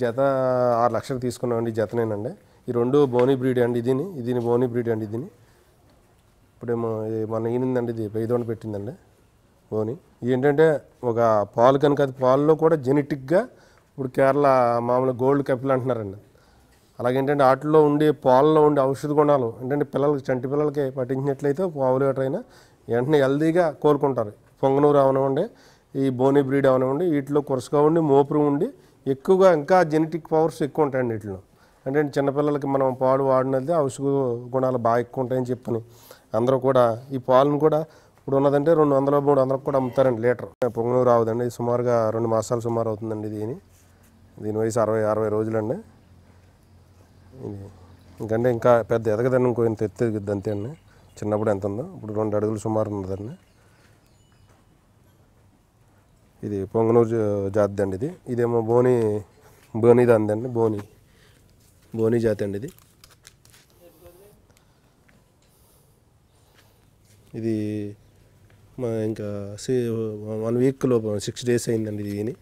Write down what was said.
జత ఆరు లక్షలు తీసుకున్నామండి జతనేనండి. ఈ రెండు బోనీ బ్రీడ్ అండి ఇదిని ఇదిని బోనీ బ్రీడ్ అండి ఇదిని. ఇప్పుడేమో ఇది మన ఈనిందండి ఇది పెయిదోండ పెట్టిందండి బోని. ఏంటంటే ఒక పాలు కనుక అది పాలలో కూడా జెనెటిక్గా ఇప్పుడు కేరళ మామూలు గోల్డ్ కపిల్ అంటున్నారండి. అలాగేంటంటే వాటిలో ఉండే పాలలో ఉండే ఔషధ గుణాలు ఏంటంటే పిల్లలకి చంటి పిల్లలకి పట్టించినట్లయితే పావులు గట్రైనా వెంటనే హెల్దీగా కోరుకుంటారు. పొంగనూరు అవనివ్వండి ఈ బోని బ్రీడ్ అవనివ్వండి వీటిలో కొరసగా ఉండి మోపురు ఉండి ఎక్కువగా ఇంకా జెనెటిక్ పవర్స్ ఎక్కువ ఉంటాయండి వీటిలో. అంటే చిన్నపిల్లలకి మనం పాలు వాడినది ఔషధ గుణాలు బాగా ఎక్కువ ఉంటాయని చెప్పని. అందరూ కూడా ఈ పాలను కూడా ఇప్పుడు ఉన్నదంటే రెండు వందల మూడు వందలకు కూడా అమ్ముతారండి లీటర్. పొంగనూరు రావుదండి. సుమారుగా రెండు మాసాలు సుమారు అవుతుందండి దీని దీని వయసు అరవై అరవై రోజులండి. ఇది ఇంకంటే ఇంకా పెద్ద ఎదగదండి ఇంకో ఇంత ఎత్తు ఎదుగుద్ది అంతే అండి. చిన్నప్పుడు ఎంత ఉందో. ఇప్పుడు రెండు అడుగులు సుమారు ఉన్నదండి. ఇది పొంగనూరు జాతి అండి ఇది. ఇదేమో బోని బోని అందండి బోని బోని జాతి అండి ఇది. ఇది మా ఇంకా సి వన్ వీక్లో సిక్స్ డేస్ అయిందండి ఇది